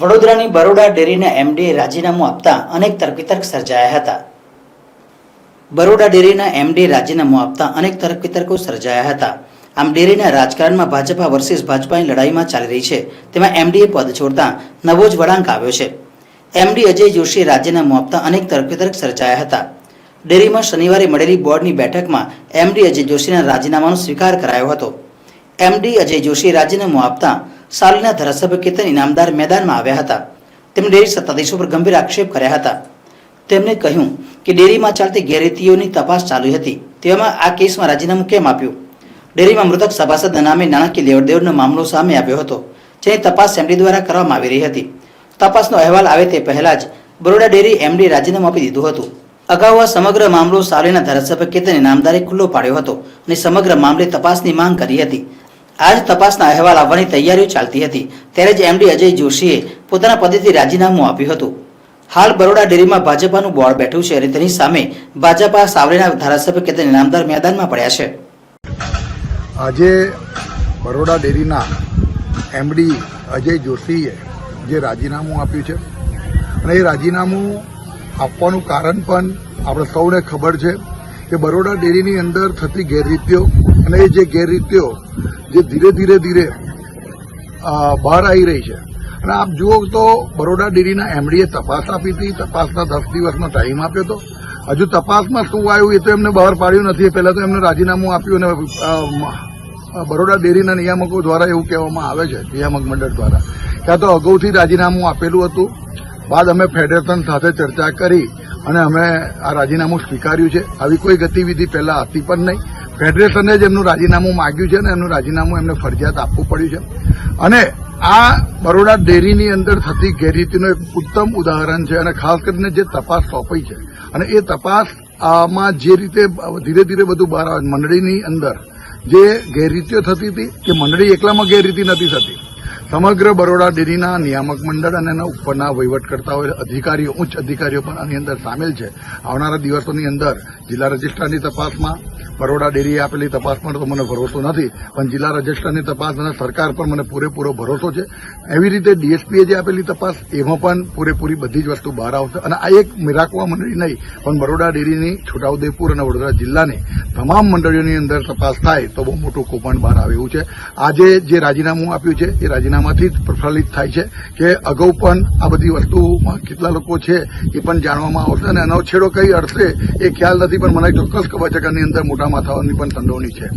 વડોદરાની બરોડા ડેરીના એમડીએ રાજીનામું આપતા અનેક તર્કવિતર્ક સર્જાયા હતા. બરોડા ડેરીના એમડી રાજીનામું આપતા અનેક તર્કવિતર્કો સર્જાયા હતા. આમ ડેરીના રાજકારણમાં ભાજપા વર્સિસ ભાજપાની લડાઈમાં ચાલી રહી છે. તેમાં એમડીએ પદ છોડતા નવો જ વળાંક આવ્યો છે. એમડી અજય જોશીએ રાજીનામું આપતા અનેક તર્કવિતર્ક સર્જાયા હતા. ડેરીમાં શનિવારે મળેલી બોર્ડની બેઠકમાં એમડી અજય જોશીના રાજીનામાનો સ્વીકાર કરાયો હતો. એમડી અજય જોશી રાજીનામું આપતા સાલીના ધારાસભ્ય કેતન ઇનામદાર મેદાનમાં આવ્યા હતા. તેમણે ડેરી સત્તાધીશો પર ગંભીર આક્ષેપ કર્યા હતા. તેમણે કહ્યું કે ડેરીમાં ચાલતી ગેરરીતિઓની તપાસ ચાલુ હતી. તેવામાં આ કેસમાં રાજીનામું કેમ આપ્યું? ડેરીમાં મૃતક સભાસદના નામે નાણાકીય લેવડદેવડનો મામલો સામે આવ્યો હતો, જેની તપાસ એમડી દ્વારા કરવામાં આવી રહી હતી. તપાસનો અહેવાલ આવે તે પહેલા જ બરોડા ડેરી એમડી રાજીનામું આપી દીધું હતું. અગાઉ આ સમગ્ર મામલો સાવલીના ધારાસભ્ય કેતને નામદારે ખુલ્લો પાડ્યો હતો અને સમગ્ર મામલે તપાસની માંગ કરી હતી. આજ તપાસના અહેવાલ આવવાની તૈયારીઓ ચાલતી હતી. ત્યારે જ એમડી અજય જોશીએ પોતાના પદેથી રાજીનામું આપ્યું હતું. હાલ બરોડા ડેરીમાં ભાજપાનું બોર્ડ બેઠું છે અને તેની સામે ભાજપા સાવલીના ધારાસભ્ય કેતન ઇનામદાર મેદાનમાં પડ્યા છે. આજે બરોડા ડેરીના એમડી અજય જોશીએ જે રાજીનામું આપ્યું છે અને એ રાજીનામું આપવાનું કારણ પણ આપણે સૌને ખબર છે કે બરોડા ડેરીની અંદર થતી ગેરરીતિઓ અને એ જે ગેરરીતિઓ જે ધીરે ધીરે ધીરે બહાર આવી રહી છે. અને આપ જુઓ તો બરોડા ડેરીના એમડીએ તપાસ આપી હતી, તપાસના દસ દિવસનો ટાઈમ આપ્યો હતો. હજુ તપાસમાં શું આવ્યું એ તો એમને બહાર પાડ્યું નથી. પહેલાં તો એમને રાજીનામું આપ્યું અને બરોડા ડેરીના નિયામકો દ્વારા એવું કહેવામાં આવે છે, નિયામક મંડળ દ્વારા. ત્યાં તો અગાઉથી રાજીનામું આપેલું હતું. બાદ અમે ફેડરેશન સાથે ચર્ચા કરી અને અમે આ રાજીનામું સ્વીકાર્યું છે. આવી કોઈ ગતિવિધિ પહેલા હતી પણ નહીં. ફેડરેશને જ એમનું રાજીનામું માગ્યું છે અને એમનું રાજીનામું એમને ફરજિયાત આપવું પડ્યું છે. અને આ બરોડા ડેરીની અંદર થતી ગેરરીતિનું એક ઉત્તમ ઉદાહરણ છે અને ખાસ કરીને જે તપાસ સોંપાઈ છે. અને એ તપાસમાં જે રીતે ધીરે ધીરે બધું બહાર આવે, મંડળીની અંદર જે ગેરરીતિઓ થતી હતી, કે મંડળી એકલામાં ગેરરીતિ નથી થતી સમગ્ર બરોડા ડેરીના નિયામક મંડળ અને એના ઉપરના વહીવટકર્તાઓ, અધિકારીઓ, ઉચ્ચ અધિકારીઓ પણ આની અંદર સામેલ છે. આવનારા દિવસોની અંદર જિલ્લા રજિસ્ટ્રારની તપાસમાં બરોડા ડેરીએ આપેલી તપાસમાં તો મને ભરોસો નથી, પણ જિલ્લા રજિસ્ટ્રારની તપાસ અને સરકાર પર મને પૂરેપૂરો ભરોસો છે. એવી રીતે ડીએસપીએ જે આપેલી તપાસ, એમાં પણ પૂરેપૂરી બધી જ વસ્તુ બહાર આવશે. અને આ એક મિરાકવા મંડળી નહીં, પણ બરોડા ડેરીની, છોટાઉદેપુર અને વડોદરા જિલ્લાની તમામ મંડળીઓની અંદર તપાસ થાય તો બહુ મોટું કૌભાંડ બહાર આવે એવું છે. આજે જે રાજીનામું આપ્યું છે, એ રાજીનામાથી જ પ્રફલિત થાય છે કે અગાઉ પણ આ બધી વસ્તુમાં કેટલા લોકો છે, એ પણ જાણવામાં આવશે. અને અનવછેડો છેડો કઈ અડશે, એ ખ્યાલ નથી, પણ મને ચોક્કસ ખબર છે કે અંદર મોટા માથાઓની પણ સંડોવણી છે.